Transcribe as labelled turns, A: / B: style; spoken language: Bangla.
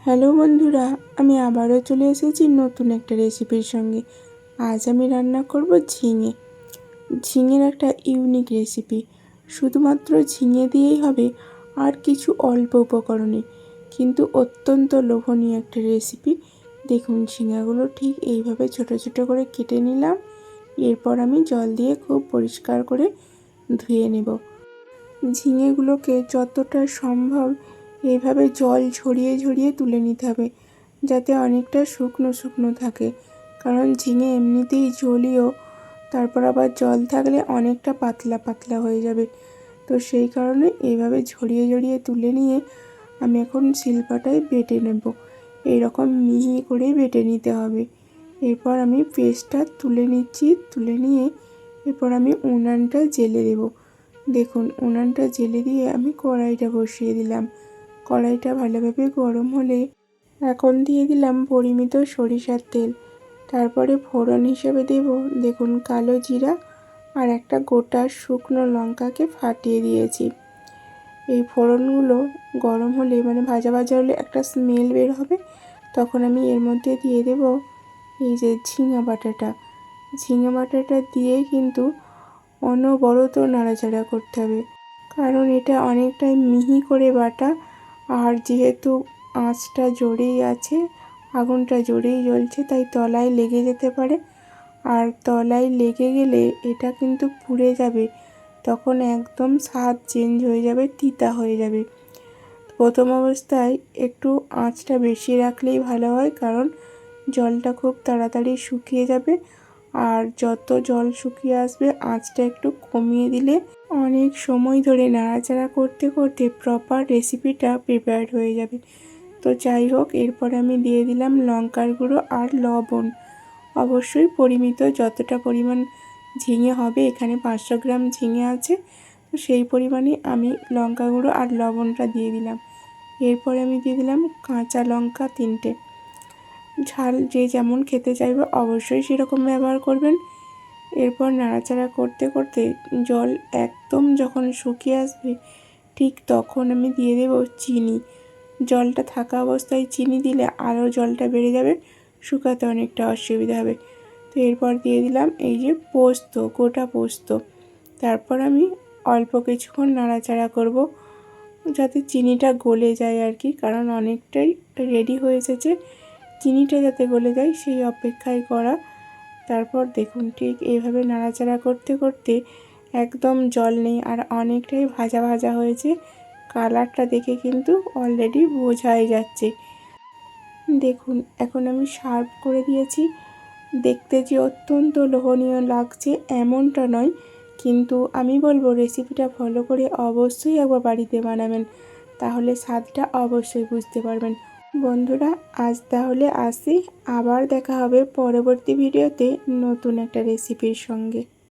A: হ্যালো বন্ধুরা, আমি আবারও চলে এসেছি নতুন একটা রেসিপির সঙ্গে। আজ আমি রান্না করব ঝিঙে। ঝিঙের একটা ইউনিক রেসিপি। শুধুমাত্র ঝিঙে দিয়েই হবে আর কিছু অল্প উপকরণে কিন্তু অত্যন্ত লোভনীয় একটা রেসিপি। দেখুন, ঝিঙাগুলো ঠিক এইভাবে ছোট ছোট করে কেটে নিলাম। এরপর আমি জল দিয়ে খুব পরিষ্কার করে ধুয়ে নেব। ঝিঙেগুলোকে যতটা সম্ভব এইভাবে জল ঝরিয়ে ঝরিয়ে তুলে নিতে হবে, যাতে অনেকটা শুকনো শুকনো থাকে। কারণ ঝিঙে এমনিতেই জলীয়, তারপর আবার জল থাকলে অনেকটা পাতলা পাতলা হয়ে যাবে। তো সেই কারণে এইভাবে ঝরিয়ে ঝরিয়ে তুলে নিয়ে আমি এখন শিলপাটায় বেটে নেব। এইরকম মিহি করে বেটে নিতে হবে। এরপর আমি পেস্টটা তুলে নিচ্ছি, তুলে নিয়ে এরপর আমি উনানটা জেলে দেব। দেখুন, উনানটা জেলে দিয়ে আমি কড়াইটা বসিয়ে দিলাম। কড়াইটা ভালোভাবে গরম হলে এখন দিয়ে দিলাম পরিমিত সরিষার তেল। তারপরে ফোড়ন হিসেবে দেব, দেখুন কালো জিরা আর একটা গোটা শুকনো লঙ্কাকে ফাটিয়ে দিয়েছি। এই ফোড়নগুলো গরম হলে মানে ভাজা ভাজা হলে একটা স্মেল বের হবে। তখন আমি এর মধ্যে দিয়ে দেব এই যে ঝিঙা বাটাটা। ঝিঙা বাটাটা দিয়ে কিন্তু অনবরত নাড়াচাড়া করতে হবে। কারণ এটা অনেকটাই মিহি করে বাটা আর যেহেতু আঁচটা জোরেই আছে, আগুনটা জোরেই জ্বলছে, তাই তলায় লেগে যেতে পারে। আর তলায় লেগে গেলে এটা কিন্তু পুড়ে যাবে। তখন একদম স্বাদ চেঞ্জ হয়ে যাবে, তিতা হয়ে যাবে। প্রথম অবস্থায় একটু আঁচটা বেশি রাখলেই ভালো হয়, কারণ জলটা খুব তাড়াতাড়ি শুকিয়ে যাবে। আর যত জল শুকিয়ে আসবে, আঁচটা একটু কমিয়ে দিলে অনেক সময় ধরে নাড়াচাড়া করতে করতে প্রপার রেসিপিটা প্রিপেয়ার্ড হয়ে যাবে। তো যাই হোক, এরপর আমি দিয়ে দিলাম লঙ্কার গুঁড়ো আর লবণ। অবশ্যই পরিমিত যতটা পরিমাণ ঝিঙে হবে, এখানে পাঁচশো গ্রাম ঝিঙে আছে। তো সেই পরিমাণে আমি লঙ্কা গুঁড়ো আর লবণটা দিয়ে দিলাম। এরপরে আমি দিয়ে দিলাম কাঁচা লঙ্কা তিনটে। ঝাল যে যেমন খেতে চাইবে অবশ্যই সেরকম ব্যবহার করবেন। এরপর নাড়াচাড়া করতে করতে জল একদম যখন শুকিয়ে আসবে, ঠিক তখন আমি দিয়ে দেব চিনি। জলটা থাকা অবস্থায় চিনি দিলে আরও জলটা বেড়ে যাবে, শুকাতে অনেকটা অসুবিধা হবে। তো এরপর দিয়ে দিলাম এই যে পোস্ত, গোটা পোস্ত। তারপর আমি অল্প কিছুক্ষণ নাড়াচাড়া করব, যাতে চিনিটা গলে যায় আর কি, কারণ অনেকটাই রেডি হয়ে এসেছে। চিনিটা যাতে গলে যায়, সেই অপেক্ষায় করা। তারপর দেখুন ঠিক এইভাবে নাড়াচাড়া করতে করতে একদম জল নেই আর অনেকটাই ভাজা ভাজা হয়েছে। কালারটা দেখে কিন্তু অলরেডি বোঝাই যাচ্ছে। দেখুন, এখন আমি সার্ভ করে দিয়েছি। দেখতে যে অত্যন্ত লোভনীয় লাগছে এমনটা নয়, কিন্তু আমি বলব রেসিপিটা ফলো করে অবশ্যই একবার বাড়িতে বানাবেন। তাহলে স্বাদটা অবশ্যই বুঝতে পারবেন। বন্ধুরা আজ তাহলে আসি। আবার দেখা হবে পরবর্তী ভিডিওতে নতুন একটা রেসিপির সঙ্গে।